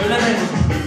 원래는